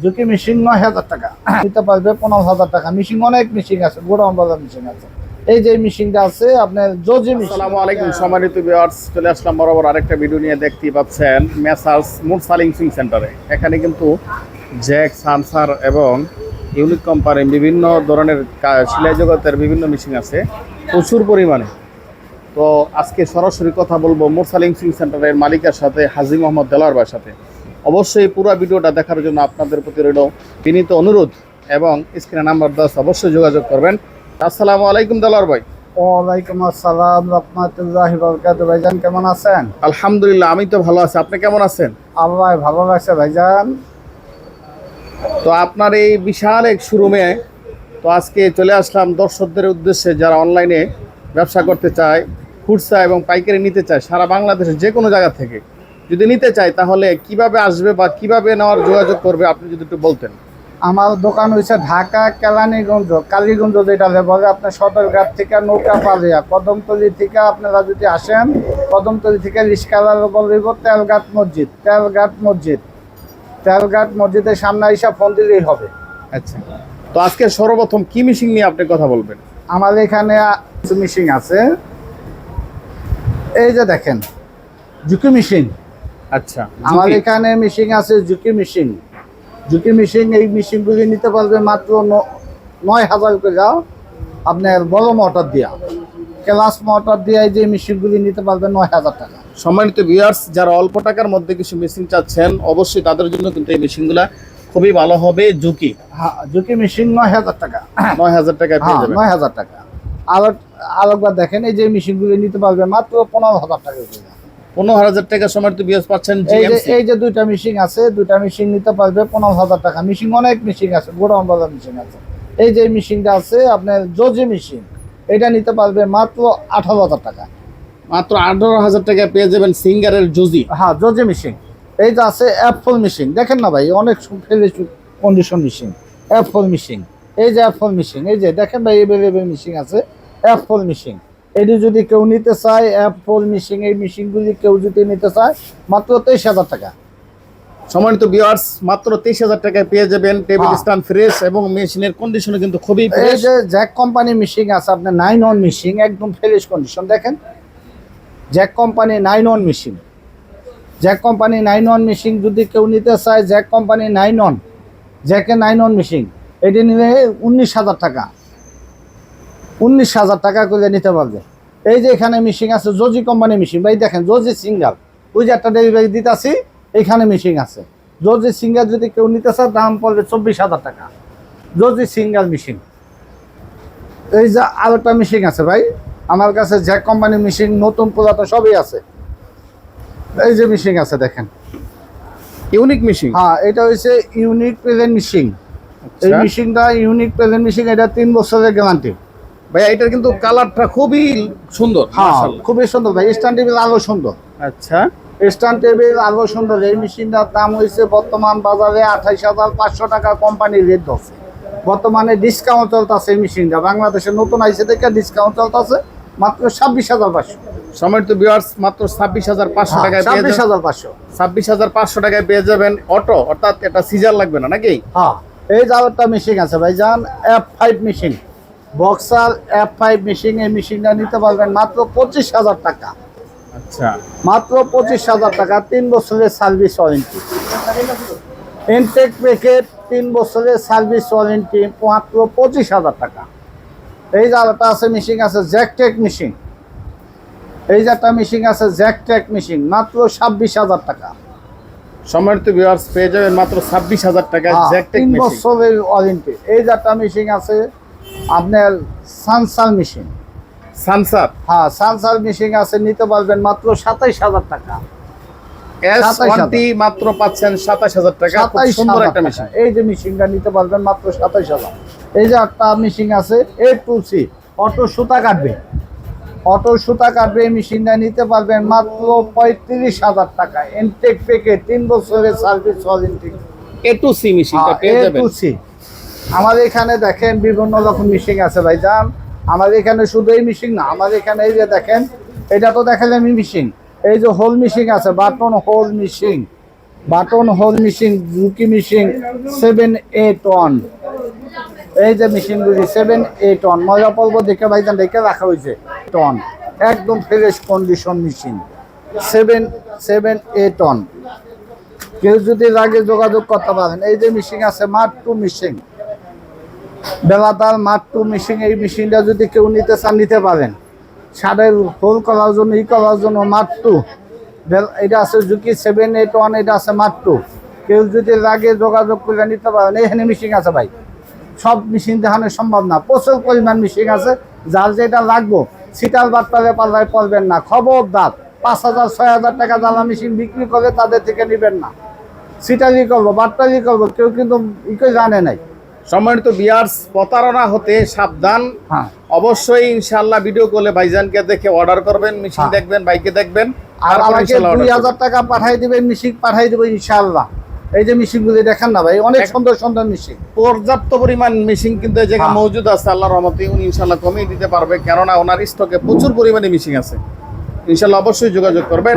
ঝুঁকি মেশিন নয় হাজার টাকা। নিতে পারবে পনেরো হাজার টাকা। মেশিন অনেক মেশিন আছে, গোডাউন বাজার মেশিন আছে। এই যে মেশিনটা আছে, আপনার জজি আসসালামু আলাইকুম, সম্মানিত ভিউয়ার্স চলে আসলাম বরাবর আরেকটা ভিডিও নিয়ে দেখতেই পাচ্ছেন মেসার্স মুড সার্ভিসিং সেন্টারে এখানে কিন্তু জ্যাক সানসার এবং ইউনিক কোম্পানির বিভিন্ন ধরনের সেলাই জগতের বিভিন্ন মেশিন আছে, প্রচুর পরিমাণে। তো আজকে সরাসরি কথা বলব মোট সার্ভিসিং সেন্টারের মালিকের সাথে, হাজি মোহাম্মদ দেলার সাথে। অবশ্যই পুরো ভিডিওটা দেখার জন্য আপনাদের প্রতি রইল বিনীত অনুরোধ এবং স্ক্রিনে নাম্বার দশ অবশ্যই যোগাযোগ করবেন। আসসালামু আলাইকুম দেলার ভাই। ওয়ালাইকুম আসসালাম রহমতুল্লাহ বরকাত ভাইজান কেমন আছেন? আলহামদুলিল্লাহ আমি তো ভালো আছি। আপনি কেমন আছেন? আল্লাহ ভালো লাগছে ভাইজান। তো আপনার এই বিশাল এক শোরুমে তো আজকে চলে আসলাম দর্শকদের উদ্দেশ্যে যারা অনলাইনে ব্যবসা করতে চায় খুচরা এবং পাইকারি নিতে চায় সারা বাংলাদেশের যে কোনো জায়গা থেকে। যদি নিতে চায় তাহলে কীভাবে আসবে বা কীভাবে নেওয়ার যোগাযোগ করবে আপনি যদি একটু বলতেন? আমার দোকান হয়েছে ঢাকা কেলানীগঞ্জ কালীগঞ্জ যেটা বলে আপনার সদরঘাট থেকে নৌকা পালিয়া কদমতলি থেকে আপনারা যদি আসেন কদমতলি থেকে রিস্কালার বলব তেলঘাট মসজিদ তেলঘাট মসজিদ। তেলঘাট মসজিদের সামনে এসে ফোন দিলেই হবে। আচ্ছা। তো আজকে সর্বপ্রথম কি মিশিং নিয়ে আপনি কথা বলবেন? আমার এখানে মেশিন আছে। এই যে দেখেন ঝুঁকি মেশিন আচ্ছা আমার এখানে মেশিন আছে ঝুঁকি মেশিন ঝুঁকি মেশিন এই মেশিনগুলি নিতে পারবে মাত্র নয় হাজার করে যাও। আপনার বড় মোটর দিয়া। ক্লাস মোটর দিয়ে যে মেশিনগুলি নিতে পারবে নয় হাজার টাকা। সম্মানিত ভিউয়ার্স যারা অল্প টাকার মধ্যে কিছু মেশিন চাচ্ছেন অবশ্যই তাদের জন্য কিন্তু এই মেশিনগুলা খুবই ভালো হবে। ঝুঁকি? হ্যাঁ ঝুঁকি মেশিন নয় হাজার টাকা। নয় হাজার পেয়ে হ্যাঁ নয় হাজার টাকা। আর আরেকবার দেখেন এই যে মেশিনগুলি নিতে পারবে মাত্র পনেরো হাজার টাকা পনেরো হাজার টাকা পাচ্ছেন এই যে দুইটা মেশিন আছে দুইটা মেশিন নিতে পারবে পনেরো হাজার টাকা। মেশিন অনেক মেশিন আছে গোডাউন বাজার মেশিন আছে। এই যে মেশিনটা আছে আপনার জজি মেশিন এটা নিতে পারবে মাত্র আঠারো হাজার টাকা। মাত্র আঠারো হাজার টাকায় পেয়ে যাবেন সিঙ্গারের জুজি হ্যাঁ জজি মেশিন এই যে আছে অ্যাপল মেশিন দেখেন না ভাই অনেক কন্ডিশন মেশিন অ্যাপল মেশিন এই যে অ্যাপল মেশিন এই যে দেখেন ভাই এভেলেবেল মেশিন আছে অ্যাপল মেশিন এটি যদি কেউ নিতে চায় অ্যাপল মেশিন এই মেশিনগুলি কেউ যদি নিতে চায় মাত্র তেইশ হাজার টাকা। সম্মানিত ভিউয়ার্স মাত্র তেইশ হাজার টাকায় পেয়ে যাবেন টেবিল। স্ট্যান্ড ফ্রেশ এবং মেশিনের কন্ডিশনে কিন্তু খুবই এই ফ্রেশ যে জ্যাক কোম্পানি মেশিন আছে আপনার নাইন অন মেশিন একদম ফ্রেশ কন্ডিশন দেখেন। Jack company nine on machine Jack company nine on machine যদি কেউ নিতে চায় জ্যাক কোম্পানি নাইন অন জ্যাকে নাইন অন মেশিন এটি নিলে উনিশ হাজার টাকা। উনিশ হাজার টাকা করে নিতে পারবে। এই যে এখানে মেশিন আছে জজি কোম্পানি মেশিন ভাই দেখেন জজি সিঙ্গাল ওই যে একটা ডেলিভারি দিতেছি এখানে মেশিন আছে। জজি সিঙ্গাল যদি কেউ নিতে চায় দাম পড়বে চব্বিশ হাজার টাকা। জজি সিঙ্গাল মেশিন এই যে আরেকটা মেশিন আছে ভাই আমার কাছে জ্যাক কোম্পানি মেশিন নতুন পুরাতন সবই আছে। এই যে মেশিন আছে দেখেন। ইউনিক মেশিন হ্যাঁ এটা হচ্ছে ইউনিক প্রেজেন্ট মেশিন এই। মেশিনটা ইউনিক প্রেজেন্ট মেশিন এটা তিন বছরের গ্যারান্টি ভাই এটার কিন্তু কালারটা খুবই সুন্দর হ্যাঁ খুবই সুন্দর ভাই। স্ট্যান্ড টেবিল আরও সুন্দর। আচ্ছা। স্ট্যান্ড টেবিল আরও সুন্দর। এই মেশিনটার দাম হয়েছে বর্তমান বাজারে আঠাইশ হাজার পাঁচশো টাকা কোম্পানির রেট ধরছে। বর্তমানে ডিসকাউন্ট চলতেছে এই মেশিনটা। বাংলাদেশে নতুন আইসে থেকে ডিসকাউন্ট চলতেছে মাত্র ছাব্বিশ হাজার পাঁচশো। সম্মানিত ভিউয়ার্স মাত্র ছাব্বিশ হাজার পাঁচশো টাকায় পেয়ে ছাব্বিশ যাবেন। হাজার পাঁচশো। ছাব্বিশ হাজার পাঁচশো টাকায় পেয়ে যাবেন অটো অর্থাৎ এটা সিজার লাগবে না নাকি? হ্যাঁ এই যে আরেকটা মেশিন আছে ভাই যান F five machine Boxer F five machine এই মেশিনটা নিতে পারবেন মাত্র পঁচিশ হাজার টাকা। আচ্ছা। মাত্র পঁচিশ হাজার টাকা তিন বছরের সার্ভিস ওয়ারেন্টি ইনটেক প্যাকেট তিন বছরের সার্ভিস ওয়ারেন্টি মাত্র পঁচিশ হাজার টাকা। এই যে আরেকটা আছে মেশিন আছে জ্যাকটেক মেশিন এই যে একটা মেশিন আছে জ্যাকটেক মেশিন মাত্র ছাব্বিশ হাজার টাকা। সম্মানিত ভিউয়ার্স পেয়ে যাবেন মাত্র ছাব্বিশ হাজার টাকা জ্যাকটেক তিন মেশিন বছরের ওয়ারেন্টি এই যে একটা মেশিন আছে আপনার সানসার মেশিন। সানসার হ্যাঁ সানসার মেশিন আছে নিতে পারবেন মাত্র সাতাইশ হাজার টাকা। এস 27,000 ওয়ানটি মাত্র পাচ্ছেন সাতাশ হাজার টাকা। সুন্দর একটা মেশিন এই যে মেশিনটা নিতে পারবেন মাত্র সাতাইশ হাজার। এই যে একটা মেশিন আছে এ টু সি অটো সুতা কাটবে। অটো সুতা কাটবে এই মেশিনটা নিতে পারবেন মাত্র পঁয়ত্রিশ হাজার টাকা। এনটেক পেকে তিন বছরের সার্ভিস ওয়ারেন্টি এ টু সি মেশিনটা পেয়ে এ টু সি আমাদের এখানে দেখেন বিভিন্ন রকম মেশিন আছে ভাইজান আমাদের এখানে শুধু এই মেশিন না, আমাদের এখানে এই যে দেখেন, এটা তো দেখালাম মেশিন এই যে হোল মিশিং আছে button hole machine button hole machine Juki machine seven eight one এই যে মেশিনগুলি সেভেন এইট ওয়ান মজা পর্ব দেখে ভাইজান দেখে রাখা হয়েছে টন একদম fresh condition machine seven seven eight one কেউ যদি লাগে যোগাযোগ করতে পারেন, এই যে মিশিং আছে মাঠ টু মেশিন বেলাদার মাঠ টু মেশিন এই মেশিনটা যদি কেউ নিতে চান, নিতে পারেন। সারের হোল করার জন্য ই করার জন্য মাঠ টু। এটা আছে জুকি সেভেন এইট ওয়ান এটা আছে মাঠ টু। কেউ যদি লাগে যোগাযোগ করে নিতে পারেন, এখানে মেশিন আছে ভাই। সব মেশিন দেখানো সম্ভব না। প্রচুর পরিমাণ মেশিন আছে। যার যেটা লাগবো সিটাল বাট্টারে পাল্লায় পড়বেন না। খবরদার। পাঁচ হাজার, ছয় হাজার টাকা জ্বালা মেশিন বিক্রি করে তাদের থেকে নেবেন না। সিটালি করব বাট্টালি করব, কেউ কিন্তু ইকে জানে নাই। সম্মানিত বিয়ার্স প্রতারণা হতে সাবধান। হ্যাঁ। অবশ্যই ইনশাআল্লাহ ভিডিও কলে ভাইজানকে দেখে অর্ডার করবেন মেশিন হ্যাঁ। দেখবেন বাইকে দেখবেন আর আমাকে দুই হাজার টাকা পাঠাই দিবেন মিশিং পাঠাই দেবো ইনশাল্লাহ এই যে মিশিংগুলি দেখেন না ভাই অনেক সুন্দর সুন্দর মিশিং পর্যাপ্ত পরিমাণ মেশিন কিন্তু এই জায়গায় হ্যাঁ। মজুদ আছে আল্লাহর রহমতে উনি ইনশাআল্লাহ কমিয়ে দিতে পারবে। কেননা ওনার স্টকে প্রচুর পরিমাণে মেশিন আছে। ইনশাল্লাহ অবশ্যই যোগাযোগ করবেন।